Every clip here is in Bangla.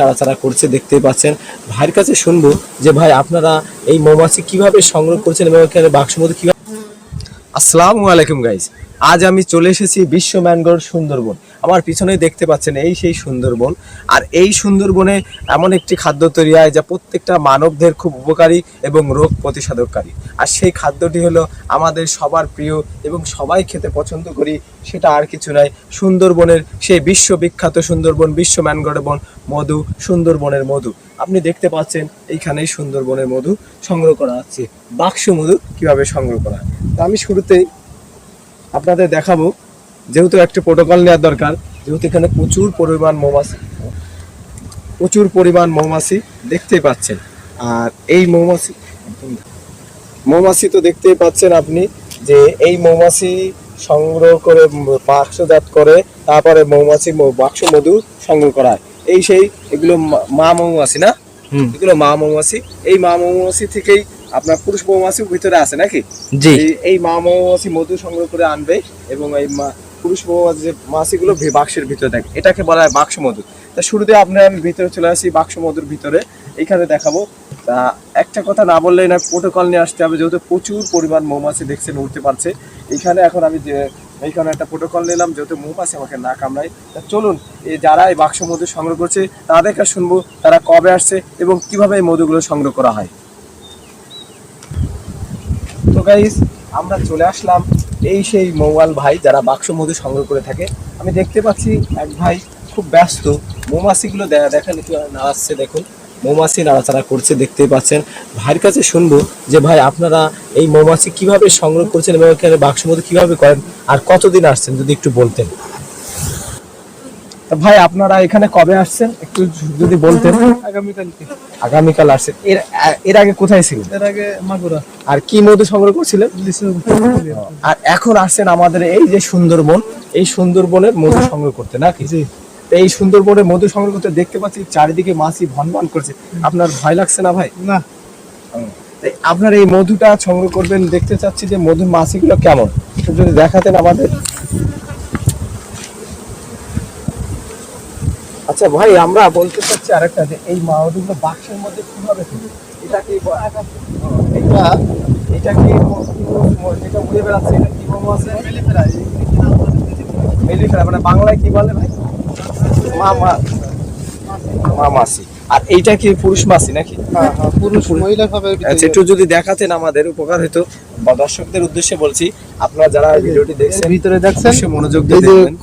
নাড়াচাড়া করছে দেখতে পাচ্ছেন। ভাইয়ের কাছে শুনব যে, ভাই, আপনারা এই মৌমাছি কীভাবে সংগ্রহ করছেন এবং বাক্স মধ্যে কীভাবে আসসালামু আলাইকুম গাইজ আজ আমি চলে এসেছি বিশ্ব ম্যানগ্রোভ সুন্দরবন। আমার পিছনে দেখতে পাচ্ছেন এই সেই সুন্দরবন। আর এই সুন্দরবনে এমন একটি খাদ্য তৈরি হয় যা প্রত্যেকটা মানবদের খুব উপকারী এবং রোগ প্রতিষেধককারী। আর সেই খাদ্যটি হলো আমাদের সবার প্রিয় এবং সবাই খেতে পছন্দ করি, সেটা আর কিছু নয়। সুন্দরবনের সেই বিশ্ববিখ্যাত সুন্দরবন, বিশ্ব ম্যানগ্রোভ বন, মধু, সুন্দরবনের মধু। আপনি দেখতে পাচ্ছেন এইখানেই সুন্দরবনের মধু সংগ্রহ করা হচ্ছে। বাক্স মধু কীভাবে সংগ্রহ করা তো আমি শুরুতেই আপনাদের দেখাবো যেহেতু একটা প্রোটোকল নেওয়ার দরকার যেহেতু এখানে প্রচুর পরিমাণ মৌমাছি প্রচুর পরিমাণ মৌমাছি দেখতেই পাচ্ছেন। আর এই মৌমাছি মৌমাছি তো দেখতেই পাচ্ছেন আপনি যে এই মৌমাছি সংগ্রহ করে বাক্সজাত করে তারপরে মৌমাছি ম- বাক্স মধু সংগ্রহ করা হয়। এই সেই এগুলো মা মৌমাছি না? এগুলো মা মৌমাছি। এই মা মৌমাছি থেকেই আপনার পুরুষ মৌমাছি ভিতরে আছে নাকি? জি। এই- মা মৌমাছি মধু সংগ্রহ করে আনবে এবং এই মা পুরুষ মৌমাছি যে মাছিগুলো বাক্সের ভিতরে থাকে এটাকে বলা হয় বাক্স মধু। তা শুরুতে আপনার আমি ভিতরে চলে আসি বাক্স মধুর ভিতরে এইখানে দেখাবো। তা একটা কথা না বললেই না প্রোটোকল নিয়ে আসতে হবে যেহেতু প্রচুর পরিমাণ মৌমাছি দেখছেন উঠতে পারছে। এইখানে এখন আমি যে এইখানে একটা প্রোটোকল নিলাম যেহেতু মৌমাছি আমাকে না কামড়ায়। তা চলুন এই যারা এই বাক্স মধু সংগ্রহ করছে তাদেরকে শুনব তারা কবে আসছে এবং কীভাবে এই মধুগুলো সংগ্রহ করা হয়। গাইস আমরা চলে আসলাম এই সেই মৌয়াল ভাই যারা বাক্স মধু সংগ্রহ করে থাকে। আমি দেখতে পাচ্ছি এক ভাই খুব ব্যস্ত। মৌমাছিগুলো দেখা দেখেন একটু নাড়াচ্ছে দেখুন। মৌমাছি নাড়াচাড়া করছে দেখতেই পাচ্ছেন। ভাইয়ের কাছে শুনব যে ভাই আপনারা এই মৌমাছি কীভাবে সংগ্রহ করছেন এবং এখানে বাক্স মধু কীভাবে করেন আর কতদিন আসছেন যদি একটু বলতেন। তা ভাই আপনারা এখানে কবে আসছেন? একটু যদি বলতেন। আগামীকালকে। আগামীকাল আসছে। এর এর আগে কোথায় ছিলেন? এর আগে মাগুরা। আর কি মধু সংগ্রহ করছিলেন? আর এখন আসছেন আমাদের এই যে সুন্দরবন। এই সুন্দরবনের মধু সংগ্রহ করতে নাকি? এই সুন্দরবনে মধু সংগ্রহ করতে দেখতে পাচ্ছি চারিদিকে মাছি ভন ভন করছে। আপনার ভয় লাগছে না ভাই? না। আপনার এই মধুটা সংগ্রহ করবেন দেখতে চাচ্ছি যে মধুর মাছিগুলো কেমন। যদি দেখাতেন আমাদের। আচ্ছা ভাই আমরা বলতে চাচ্ছি আরেকটা যে এই মধুগুলো বাক্সের মধ্যে কীভাবে থাকে? এটা কি এটা এটা কি যেটা উড়ে বেড়াচ্ছে এটা কি আছে? মেলিফেরা মানে বাংলায় কি বলে ভাই? মা মা মা মাসি আর এইটা কি পুরুষ মাসি নাকি? হ্যাঁ হ্যাঁ পুরুষ মহিলা খাবে আচ্ছা একটু যদি দেখাতেন আমাদের উপকার হতো বা দর্শকদের উদ্দেশ্যে বলছি আপনারা যারা ভিডিওটি দেখছেন ভিতরে দেখছেন মনোযোগ দিয়ে দেখবেন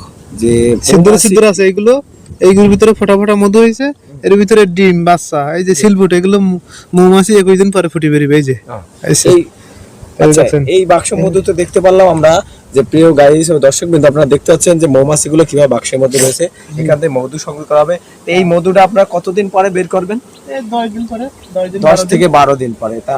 যে সিদ্ধর মৌমাছি- আছে এইগুলো এইগুলোর ভিতরে ফোটা ফোটা মধু হয়েছে এর ভিতরে ডিম বাচ্চা এই যে সিলফুট এগুলো মৌমাছি একুশ দিন পরে ফুটি বেরিবে এই যে। এই যে। এই আচ্ছা? এই বাক্স মধু তো দেখতে পারলাম আমরা যে প্রিয় গাইস ও দর্শক বিন্দু আপনারা দেখতে পাচ্ছেন যে মৌমাছিগুলো কীভাবে বাক্সের মধ্যে রয়েছে। এখান থেকে মধু সংগ্রহ করা হবে। এই মধুটা আপনারা কতদিন পরে বের করবেন? দশ। থেকে বারো দিন পরে। তা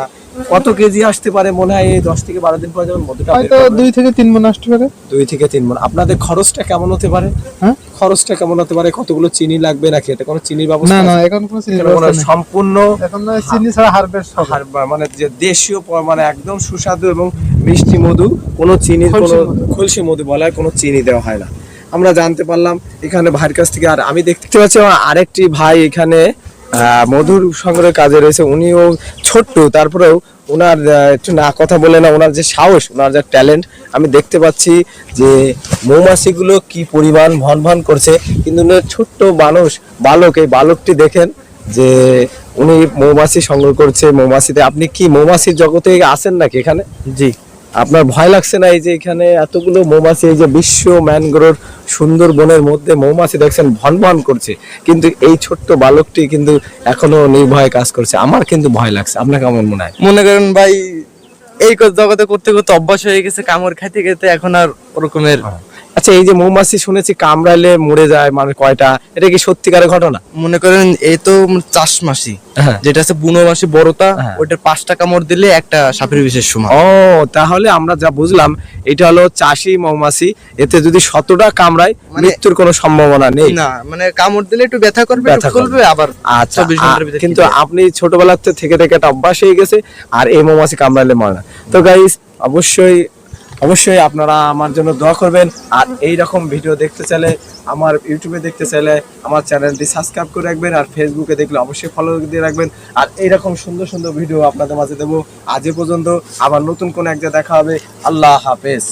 কত কেজি আসতে পারে মনে হয় এই দশ থেকে বারো দিন পরে যেমন মধুটা হয়তো দুই থেকে তিন মন আসতে পারে। দুই থেকে তিন মন আপনাদের খরচটা কেমন হতে পারে? হ্যাঁ? খরচটা কেমন হতে পারে? কতগুলো চিনি লাগবে নাকি? এটা কোনো চিনির ব্যবস্থা না না এখন কোনো চিনি ব্যবস্থা নেই। সম্পূর্ণ এখন চিনি ছাড়া হারভেস্ট মানে যে দেশীয় মানে একদম সুস্বাদু এবং মিষ্টি মধু কোনো চিনি কোনো খলসি মধু। বলা হয় কোনো চিনি দেওয়া হয় না। আমরা জানতে পারলাম এখানে ভাইয়ের কাছ থেকে আর আমি দেখতে পাচ্ছি আমার আরেকটি ভাই এখানে মধুর সংগ্রহের কাজে রয়েছে। উনিও ছোট্ট তারপরেও ওনার একটু না কথা বলে না ওনার যে সাহস ওনার যে ট্যালেন্ট আমি দেখতে পাচ্ছি যে মৌমাছিগুলো কি পরিমাণ ভন ভন করছে। কিন্তু উনি ছোট্ট মানুষ বালক এই বালকটি দেখেন যে উনি মৌমাছি সংগ্রহ করছে। মৌমাছিতে আপনি কি মৌমাছির জগতে আছেন নাকি এখানে? জি। আপনার ভয় লাগছে না এই যে এখানে এতগুলো মৌমাছি এই যে বিশ্ব ম্যানগ্রোভ সুন্দর বনের মধ্যে মৌমাছি দেখছেন ভন ভন করছে। কিন্তু এই ছোট্ট বালকটি কিন্তু এখনও নির্ভয়ে কাজ করছে। আমার কিন্তু ভয় লাগছে। আপনার কেমন মনে হয়? মনে করেন ভাই এই জগতে করতে করতে অভ্যাস হয়ে গেছে কামড় খাইতে খেতে এখন আর ওরকমের আচ্ছা এই যে মৌমাছি শুনেছি কামড়াইলে মরে যায় মানে কয়টা? এটা কি সত্যিকারের ঘটনা? মনে করেন এই তো চাষ মাসি হ্যাঁ। যেটা আছে বুনো মাসি বড়টা হ্যাঁ। ওইটার পাঁচটা কামড় দিলে একটা সাপের বিশেষ সময় ও তাহলে আমরা যা বুঝলাম এটা হলো চাষি মৌমাছি এতে যদি শতটা কামড়ায় মানে- মৃত্যুর কোনো সম্ভাবনা নেই। না মানে কামড় দিলে একটু ব্যথা করবে ব্যথা করবে। আবার আচ্ছা কিন্তু আপনি ছোটবেলার থেকে থেকে একটা অভ্যাস হয়ে গেছে আর এই মৌমাছি কামড়ালে মরে না। তো গাইস অবশ্যই অবশ্যই আপনারা আমার জন্য দোয়া করবেন। আর এই রকম ভিডিও দেখতে চাইলে, আমার ইউটিউবে দেখতে চাইলে আমার চ্যানেলটি সাবস্ক্রাইব করে রাখবেন আর ফেসবুকে দেখলে অবশ্যই ফলো দিয়ে রাখবেন। আর এইরকম সুন্দর সুন্দর ভিডিও আপনাদের মাঝে দেবো। আজ পর্যন্ত আবার নতুন কোনো এক দেখা হবে। আল্লাহ হাফেজ।